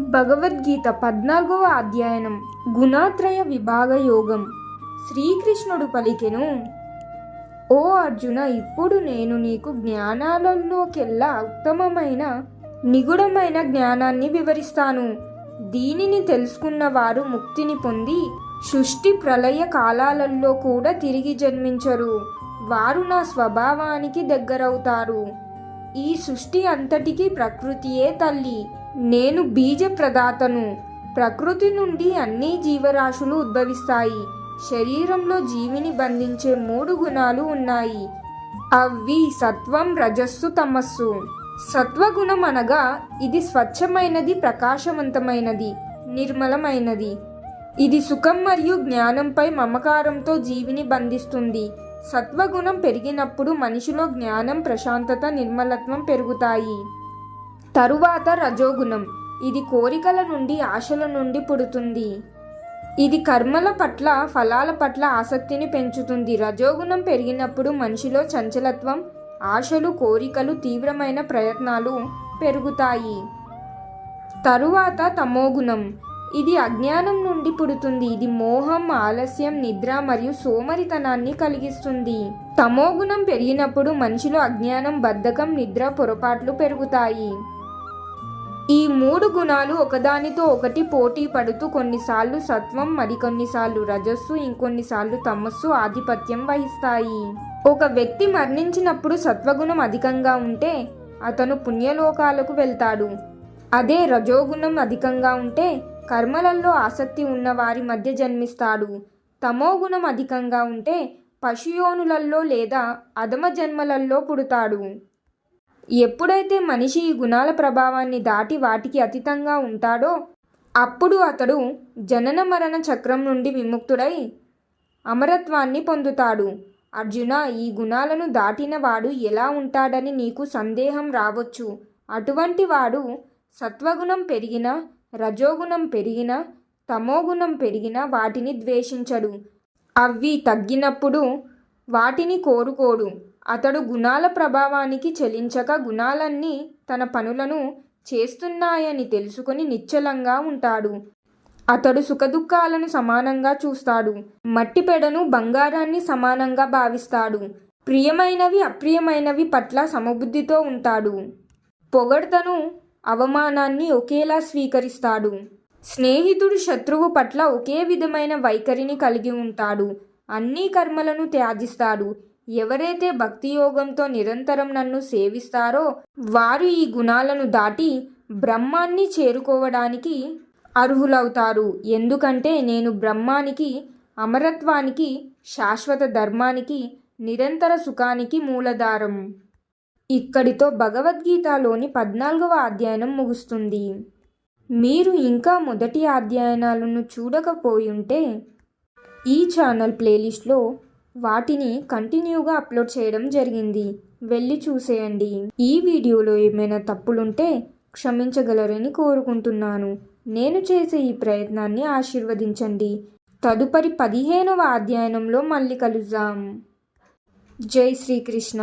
భగవద్గీత పద్నాలుగవ అధ్యయనం గుణాత్రయ విభాగ యోగం. శ్రీకృష్ణుడు పలికెను ఓ అర్జున ఇప్పుడు నేను నీకు జ్ఞానాలలోకెల్లా ఉత్తమమైన నిగుడమైన జ్ఞానాన్ని వివరిస్తాను. దీనిని తెలుసుకున్న వారు ముక్తిని పొంది సృష్టి ప్రళయ కాలాలలో కూడా తిరిగి జన్మించరు. వారు నా స్వభావానికి దగ్గరవుతారు. ఈ సృష్టి అంతటికీ ప్రకృతియే తల్లి. నేను బీజ ప్రదాతను ప్రకృతి నుండి అన్ని జీవరాశులు ఉద్భవిస్తాయి. శరీరంలో జీవిని బంధించే మూడు గుణాలు ఉన్నాయి. అవి సత్వం రజస్సు తమస్సు. సత్వగుణం అనగా ఇది స్వచ్ఛమైనది ప్రకాశవంతమైనది నిర్మలమైనది. ఇది సుఖం మరియు జ్ఞానంపై మమకారంతో జీవిని బంధిస్తుంది. సత్వగుణం పెరిగినప్పుడు మనిషిలో జ్ఞానం ప్రశాంతత నిర్మలత్వం పెరుగుతాయి. తరువాత రజోగుణం. ఇది కోరికల నుండి ఆశల నుండి పుడుతుంది. ఇది కర్మల పట్ల ఫలాల పట్ల ఆసక్తిని పెంచుతుంది. రజోగుణం పెరిగినప్పుడు మనిషిలో చంచలత్వం ఆశలు కోరికలు తీవ్రమైన ప్రయత్నాలు పెరుగుతాయి. తరువాత తమోగుణం. ఇది అజ్ఞానం నుండి పుడుతుంది. ఇది మోహం ఆలస్యం నిద్ర మరియు సోమరితనాన్ని కలిగిస్తుంది. తమోగుణం పెరిగినప్పుడు మనిషిలో అజ్ఞానం బద్ధకం నిద్ర పొరపాట్లు పెరుగుతాయి. ఈ మూడు గుణాలు ఒకదానితో ఒకటి పోటీ పడుతూ కొన్నిసార్లు సత్వం మరికొన్నిసార్లు రజస్సు ఇంకొన్నిసార్లు తమస్సు ఆధిపత్యం వహిస్తాయి. ఒక వ్యక్తి మరణించినప్పుడు సత్వగుణం అధికంగా ఉంటే అతను పుణ్యలోకాలకు వెళ్తాడు. అదే రజోగుణం అధికంగా ఉంటే కర్మలలో ఆసక్తి ఉన్న వారి మధ్య జన్మిస్తాడు. తమోగుణం అధికంగా ఉంటే పశుయోనులలో లేదా అధమ జన్మలలో పుడతాడు. ఎప్పుడైతే మనిషి ఈ గుణాల ప్రభావాన్ని దాటి వాటికి అతీతంగా ఉంటాడో అప్పుడు అతడు జనన మరణ చక్రం నుండి విముక్తుడై అమరత్వాన్ని పొందుతాడు. అర్జున ఈ గుణాలను దాటిన వాడు ఎలా ఉంటాడని నీకు సందేహం రావచ్చు. అటువంటి వాడు సత్వగుణం పెరిగినా రజోగుణం పెరిగినా తమోగుణం పెరిగినా వాటిని ద్వేషించడు. అవి తగ్గినప్పుడు వాటిని కోరుకోడు. అతడు గుణాల ప్రభావానికి చెలించక గుణాలన్నీ తన పనులను చేస్తున్నాయని తెలుసుకుని నిశ్చలంగా ఉంటాడు. అతడు సుఖదుఖాలను సమానంగా చూస్తాడు. మట్టి పెడను బంగారాన్ని సమానంగా భావిస్తాడు. ప్రియమైనవి అప్రియమైనవి పట్ల సమబుద్ధితో ఉంటాడు. పొగడ్తను అవమానాన్ని ఒకేలా స్వీకరిస్తాడు. స్నేహితుడు శత్రువు పట్ల ఒకే విధమైన వైఖరిని కలిగి ఉంటాడు. అన్ని కర్మలను త్యాజిస్తాడు. ఎవరైతే భక్తి యోగంతో నిరంతరం నన్ను సేవిస్తారో వారు ఈ గుణాలను దాటి బ్రహ్మాన్ని చేరుకోవడానికి అర్హులవుతారు. ఎందుకంటే నేను బ్రహ్మానికి అమరత్వానికి శాశ్వత ధర్మానికి నిరంతర సుఖానికి మూలధారం. ఇక్కడితో భగవద్గీతలోని పద్నాలుగవ అధ్యయనం ముగుస్తుంది. మీరు ఇంకా మొదటి అధ్యయనాలను చూడకపోయుంటే ఈ ఛానల్ ప్లేలిస్ట్లో వాటిని కంటిన్యూగా అప్లోడ్ చేయడం జరిగింది. వెళ్ళి చూసేయండి. ఈ వీడియోలో ఏమైనా తప్పులుంటే క్షమించగలరని కోరుకుంటున్నాను. నేను చేసే ఈ ప్రయత్నాన్ని ఆశీర్వదించండి. తదుపరి పదిహేనవ అధ్యయనంలో మళ్ళీ కలుద్దాం. జై శ్రీకృష్ణ.